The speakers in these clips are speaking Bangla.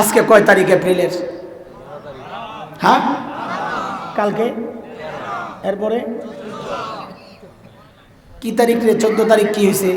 আজকে কয় তারিখ এপ্রিলের? হ্যাঁ? কালকে? এরপরে? কি তারিখ রে? চোদ্দ তারিখ কি হয়েছে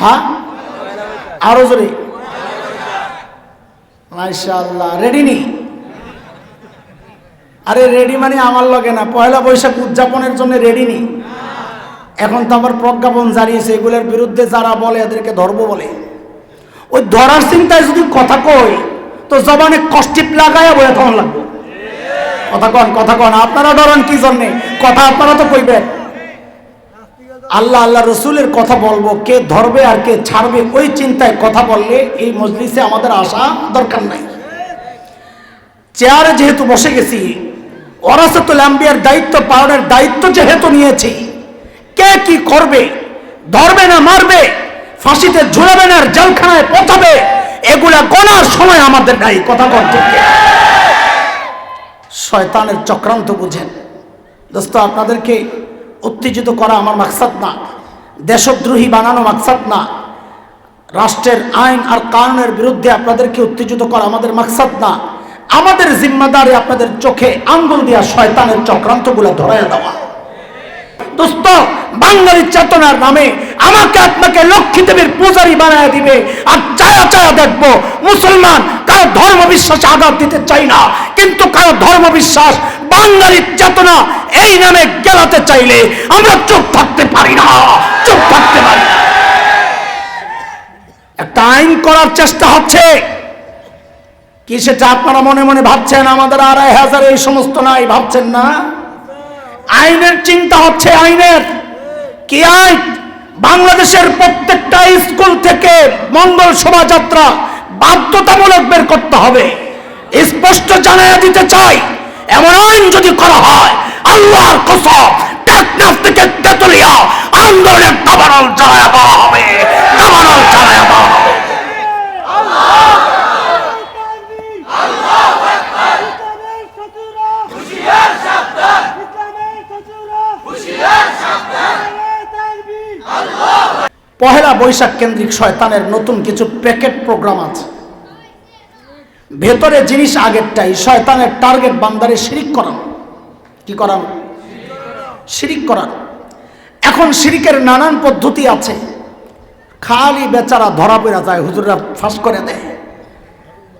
হ্যাঁ? আরও জোরে। মাশাআল্লাহ রেডি নি? আরে রেডি মানে আমার লগে না, পয়লা বৈশাখ উদযাপনের জন্য রেডি নি। এখন তো আমার প্রজ্ঞাপন জানিয়েছে এগুলোর বিরুদ্ধে যারা বলে, এদেরকে ধর্ম বলে। ওই ধরার চিন্তায় যদি কথা কই তো জবানে কষ্টিপ লাগায় বলে তখন লাগবে। কথা কন কথা কন, আপনারা ডরান কি জন্যে? কথা আপনারা তো কইবেন। আল্লাহ আল্লাহ রসুলের কথা বলব, কে ধরবে আর কে ছাড়বে, ওই চিন্তায় কথা বললে এই মজলিসে আমাদের আসা দরকার নাই। চেয়ারে যেহেতু বসে গেছি, ওরাসাতুল আম্বিয়ার দায়িত্ব পালনের দায়িত্ব যেহেতু নিয়েছি, কে কি করবে, ধরবে না মারবে ফাঁসিতে ঝুলাবে না আর জেলখানায় পচাবে এগুলা গোনার সময় আমাদের নাই, কথা বলতে শয়তানের চক্রান্ত বুঝেন। দোস্ত, আপনাদেরকে উত্তেজিত করা আমার মাকসাদ না। দেশদ্রোহী বানানো মাকসাদ না। রাষ্ট্রের আইন আর কানুনের বিরুদ্ধে আপনাদেরকে উত্তেজিত করা আমাদের মাকসাদ না। আমাদের জিম্মাদারি আপনাদের চোখে আঙ্গুল দেওয়া শয়তানের চক্রান্তগুলো ধরাইয়া দেওয়া। দোস্ত, বাঙালির চেতনার নামে আমাকে আপনাকে লক্ষ্মী দেবীর পূজারি বানায় দিবে। আর চায়া চায়া দেখব, মুসলমান কারও ধর্ম বিশ্বাসে আঘাত দিতে চাই না, কিন্তু কারও ধর্ম বিশ্বাস বাঙালির চেতনা এই নামে গেলাতে চাইলে আমরা চুপ থাকতে পারি না, চুপ থাকতে পারি না। একটা আইন করার চেষ্টা হচ্ছে। কি সেটা আপনারা মনে মনে ভাবছেন? আমাদের আড়াই হাজার এই সমস্ত নাই, ভাবছেন না? আইনের চিন্তা হচ্ছে আইনের। কি আইন? বাংলাদেশের প্রত্যেকটা স্কুল থেকে মঙ্গল শোভাযাত্রা বাধ্যতামূলক বের করতে হবে। স্পষ্ট জানাইয়া দিতে চাই, এমন আইন যদি করা হয়, আল্লাহর কসম টেকনাফ থেকে তেতুলিয়া আন্দোলনের দাবানল চালায়া দেওয়া হবে। দাবানল হবে। পহেলা বৈশাখ কেন্দ্রিক শয়তানের নতুন কিছু প্যাকেট প্রোগ্রাম আছে। ভেতরে জিনিস আগেরটাই, শয়তানের টার্গেট বান্দারে শিরিক করানো। কি করানো? শিরিক করানো। এখন শিরিকের নানান পদ্ধতি আছে। খালি বেচারা ধরা পড়া যায়, হুজুররা ফাঁস করে দেয়।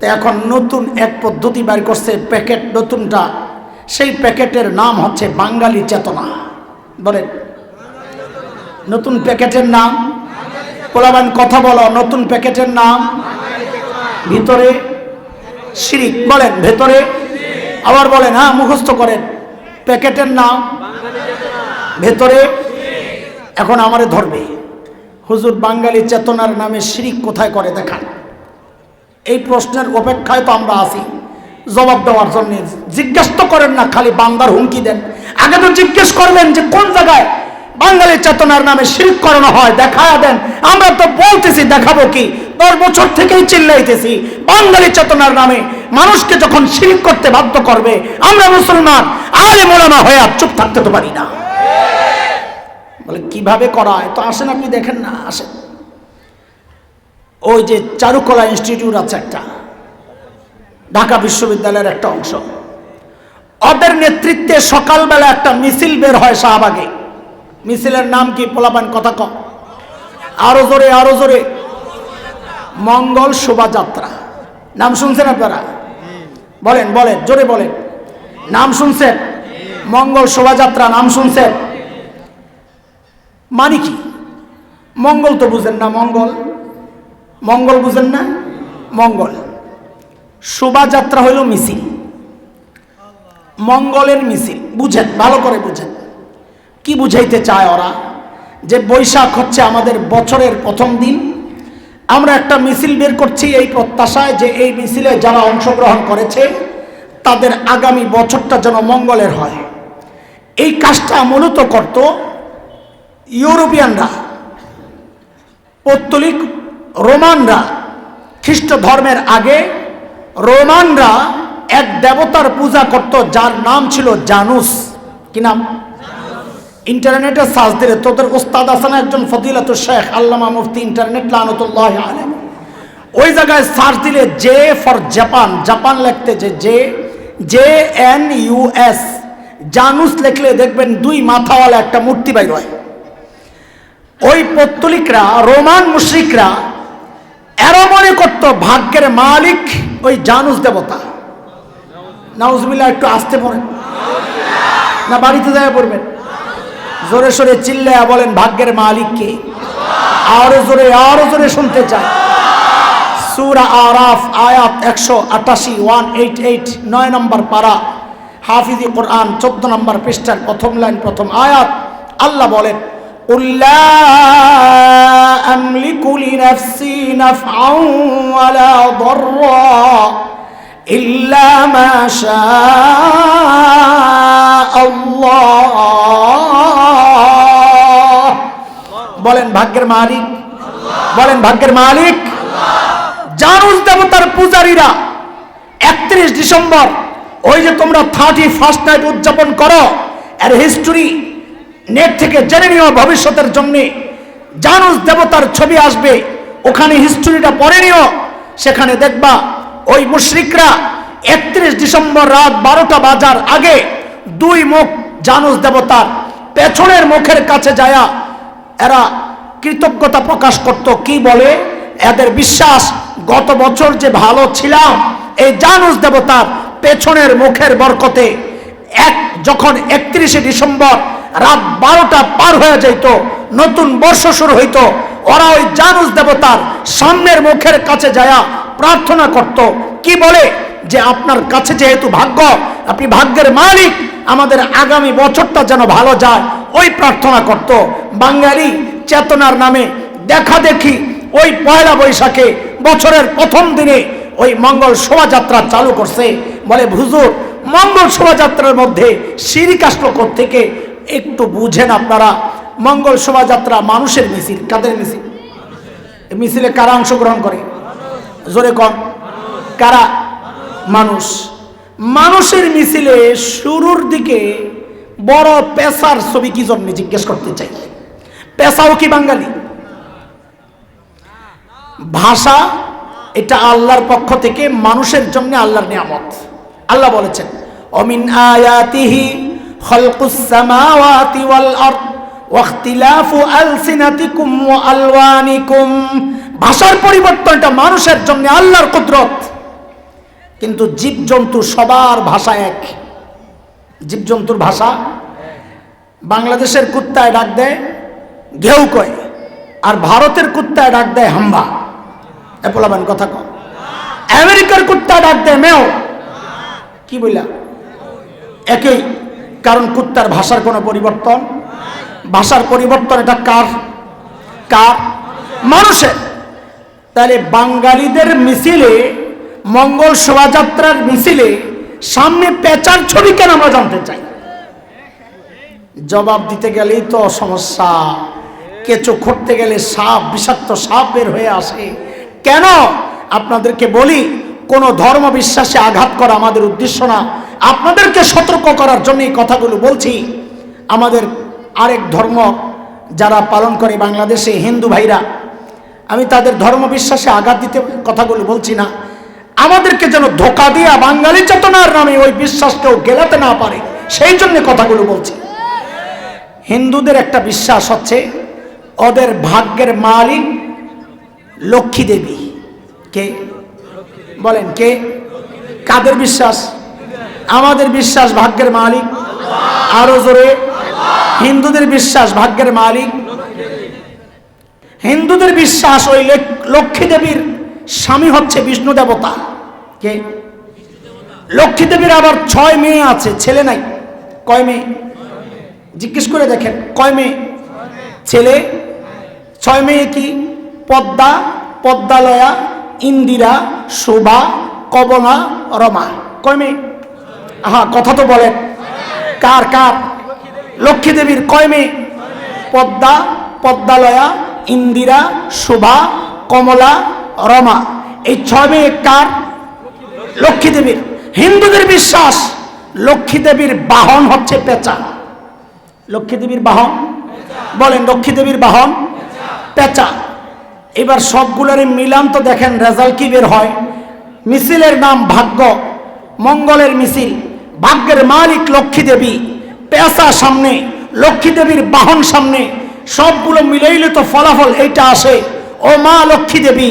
তো এখন নতুন এক পদ্ধতি বের করছে প্যাকেট নতুনটা। সেই প্যাকেটের নাম হচ্ছে বাঙালি চেতনা। বলেন, নতুন প্যাকেটের নাম পোলাবান, কথা বলো, নতুন প্যাকেটের নাম? ভিতরে শিরিক, বলেন, ভেতরে আবার বলেন হ্যাঁ মুখস্থ করেন। প্যাকেটের নাম? ভেতরে? এখন আমারে ধরবে। হুজুর, বাঙালি চেতনার নামে শিরিক কোথায় করে দেখান? এই প্রশ্নের অপেক্ষায় তো আমরা আছি। জবাব দেওয়ার জন্য জিজ্ঞেস তো করেন না, খালি বান্দার হুমকি দেন। আগে তো জিজ্ঞেস করবেন যে কোন জায়গায় বাঙালি চেতনার নামে শিরিক করানো হয়, দেখায়া দেন। আমরা তো বলতেছি, দেখাবো কি? দশ বছর থেকেই চিল্লাইতেছি। বাঙালি চেতনার নামে মানুষকে যখন শিরিক করতে বাধ্য করবে, আমরা মুসলমান আলে মোলামা হয়ে আর চুপ থাকতে তো পারি না। বলে, কীভাবে করা হয়? তো আসেন আপনি, দেখেন না, আসেন। ওই যে চারুকলা ইনস্টিটিউট আছে একটা, ঢাকা বিশ্ববিদ্যালয়ের একটা অংশ। ওদের নেতৃত্বে সকালবেলা একটা মিছিল বের হয় শাহবাগে। মিছিলের নাম কি পোলাপান কথা কম আরও জোরে আরও জোরে। মঙ্গল শোভাযাত্রা। নাম শুনছেন আপনারা? বলেন বলেন, জোরে বলেন। নাম শুনছেন? মঙ্গল শোভাযাত্রা, নাম শুনছেন? মানে কি? মঙ্গল তো বুঝেন না, মঙ্গল। মঙ্গল বুঝেন না, মঙ্গল। শোভাযাত্রা হইল মিছিল। মঙ্গলের মিছিল। বুঝেন, ভালো করে বুঝেন। কি বুঝাইতে চায় ওরা? যে বৈশাখ হচ্ছে আমাদের বছরের প্রথম দিন। আমরা একটা মিছিল বের করছি এই প্রত্যাশায় যে এই মিছিলে যারা অংশগ্রহণ করেছে, তাদের আগামী বছরটা যেন মঙ্গলের হয়। এই কাজটা মূলত করত ইউরোপিয়ানরা, পৌত্তলিক রোমানরা। খ্রিস্ট ধর্মের আগে রোমানরা এক দেবতার পূজা করত, যার নাম ছিল জানুস। কি নাম? ইন্টারনেটে সার্চ দিলে তোদের ওস্তাদ আসান একজন ফদিলাতুর শেখ, আল্লামা মুফতি ইন্টারনেট লানতুল্লাহ আলম ওই জায়গায় সার্চ দিলে জে ফর জাপান জাপান লিখতে যে J J N U S Janus লিখলে দেখবেন দুই মাথাওয়ালা একটা মূর্তি বাইর হয়। ওই পত্তলিকরা, রোমান মুশ্রিকরা, এরা মনে করতো ভাগ্যের মালিক ওই জানুস দেবতা। নাউজবিল্লা একটু আসতে পড়েন। না, বাড়িতে যায় পড়বেন। জোরে সোরে চিল্লায়া বলেন ভাগ্যের মালিক কে আরো জোরে আরো জোরে শুনতে চাই সুরা আরাফ আয়াত একশো আটাশি ওয়ান এইট এইট নয় নম্বর পারা হাফিজি কোরআন চোদ্দ নম্বর পৃষ্ঠার প্রথম লাইন প্রথম আয়াত আল্লাহ বলেন قل لا أملك لنفسي نفعا ولا ضرا إلا ما شاء الله বলেন ভাগ্যের মালিক। বলেন ভাগ্যের মালিক। জানুস দেবতার পূজারীরা একত্রিশ ডিসেম্বর, ওই যে তোমরা থার্টি ফার্স্ট নাইট উদযাপন করো, এর হিস্টোরি নেট থেকে জেনে নিও ভবিষ্যতের জন্য। জানুস দেবতার ছবি আসবে, ওখানে হিস্টোরিটা পড়ে নিও, সেখানে দেখবা ওই মুশ্রিকরা একত্রিশ ডিসেম্বর রাত বারোটা বাজার আগে দুই মুখ জানুস দেবতার পেছনের মুখের কাছে যায়া এরা কৃতজ্ঞতা প্রকাশ করত। কি বলে? এদের বিশ্বাস, গত বছর যে ভালো ছিলাম, এই জানুস দেবতার পেছনের মুখের বরকতে এক, যখন একত্রিশে ডিসেম্বর রাত বারোটা পার হয়ে যাইত, নতুন বর্ষ শুরু হইত, ওরা ওই জানুস দেবতার সামনের মুখের কাছে যায়া প্রার্থনা করত। কি বলে? যে আপনার কাছে যেহেতু ভাগ্য, আপনি ভাগ্যের মালিক, আমাদের আগামী বছরটা যেন ভালো যায় ওই প্রার্থনা করত। বাঙালি চেতনার নামে দেখা দেখি ওই পয়লা বৈশাখে বছরের প্রথম দিনে ওই মঙ্গল শোভাযাত্রা চালু করছে। বলে, হুজুর, মঙ্গল শোভাযাত্রার মধ্যে আসলো থেকে একটু বুঝেন আপনারা, মঙ্গল শোভাযাত্রা মানুষের মিছিল, কাদের মিছিল? মিছিলে কারা অংশগ্রহণ করে? জোরে কম কারা? মানুষ। মানুষের মিছিলে শুরুর দিকে বড় পেশার ছবি কি জন্য জিজ্ঞেস করতে চাই? পেশাও কি বাঙালি? ভাষা, এটা আল্লাহর পক্ষ থেকে মানুষের জন্য আল্লাহর নিয়ামত। আল্লাহ বলেছেন, অমিন আয়াতিহি খলকুস সামাওয়াতি ওয়াল আরদ ওয়াখতিলাফু আলসিনাতিকুম ওয়া আলওয়ানিকুম। ভাষার পরিবর্তন এটা মানুষের জন্য আল্লাহর কুদরত। কিন্তু জীবজন্তু সবার ভাষা এক। জীবজন্তুর ভাষা। বাংলাদেশের কুত্তায় ডাক দেয়, ঘেউ কয়। আর ভারতের কুত্তায় ডাক দেয় হাম্বা। এ পোলাবেন কথা কম আমেরিকার কুত্তা ডাক দেয় মেও। কি বললা একই। কারণ কুত্তার ভাষার কোনো পরিবর্তন? ভাষার পরিবর্তন এটা কার? কার? মানুষের। তাহলে বাঙালিদের মিছিলে, মঙ্গল শোভাযাত্রার মিছিলে সামনে পেঁচার ছবি কেন আমরা জানতে চাই? জবাব দিতে গেলেই তো সমস্যা। কেঁচো খুঁড়তে গেলে সাপ, বিষাক্ত সাপ বের হয়ে আসে। কেন? আপনাদেরকে বলি, কোনো ধর্ম বিশ্বাসে আঘাত করা আমাদের উদ্দেশ্য না। আপনাদেরকে সতর্ক করার জন্য এই কথাগুলো বলছি। আমাদের আরেক ধর্ম যারা পালন করে বাংলাদেশে, হিন্দু ভাইরা, আমি তাদের ধর্ম বিশ্বাসে আঘাত দিতে কথাগুলো বলছি না। আমাদেরকে যেন ধোকা দিয়া বাঙালি চেতনার নামে ওই বিশ্বাসকেও গেলাতে না পারে, সেই জন্য কথাগুলো বলছি। হিন্দুদের একটা বিশ্বাস হচ্ছে, ওদের ভাগ্যের মালিক লক্ষ্মী দেবী। কে? বলেন কে? কাদের বিশ্বাস? আমাদের বিশ্বাস ভাগ্যের মালিক। আরও জোরে, হিন্দুদের বিশ্বাস ভাগ্যের মালিক। হিন্দুদের বিশ্বাস ওই লেক- লক্ষ্মী দেবীর স্বামী হচ্ছে বিষ্ণু দেবতা। কে? লক্ষ্মী দেবীর আবার ছয় মেয়ে আছে, ছেলে নাই। কয় মেয়ে? জিজ্ঞেস করে দেখেন, কয় মেয়ে? ছেলে। ছয় মেয়ে কি? পদ্মা, পদ্মালয়া, ইন্দিরা, শোভা কবনা রমা। কয় মেয়ে? হ্যাঁ কথা তো বলেন। কার কার? লক্ষ্মী দেবীর কয় মেয়ে? পদ্মা, পদ্মালয়া, ইন্দিরা, শোভা, কমলা রমা, এই ছয় মেয়ে কার? লক্ষ্মী দেবীর। হিন্দুদের বিশ্বাস, লক্ষ্মী দেবীর বাহন হচ্ছে পেঁচা। লক্ষ্মী দেবীর বাহন? বলেন, লক্ষ্মী দেবীর বাহন? পেঁচা। এবার সবগুলোরই মিলান তো দেখেন, রেজাল্ট কি বের হয়? মিছিলের নাম ভাগ্য, মঙ্গলের মিছিল। ভাগ্যের মালিক লক্ষ্মী দেবী পেশা সামনে, লক্ষ্মী দেবীর বাহন সামনে। সবগুলো মিলাইলে তো ফলাফল এইটা আসে। ও মা লক্ষ্মী দেবী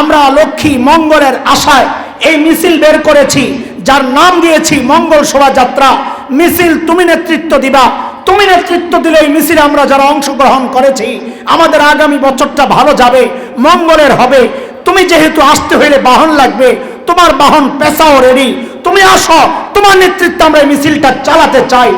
আমরা লক্ষ্মী মঙ্গলের আশায় এই মিছিল বের করেছি, যার নাম দিয়েছি মঙ্গল শোভাযাত্রা। মিছিল তুমি নেতৃত্ব দিবা। তুমি নেতৃত্ব দিলে এই মিছিলে আমরা যারা অংশগ্রহণ করেছি, আমাদের আগামী বছরটা ভালো যাবে, মঙ্গলের হবে। তুমি যেহেতু আসতে হইলে বাহন লাগবে, তোমার বাহন পেশাও রেডি তুমি আসো, তোমার নেতৃত্বে আমরা এই মিছিলটা চালাতে চাই।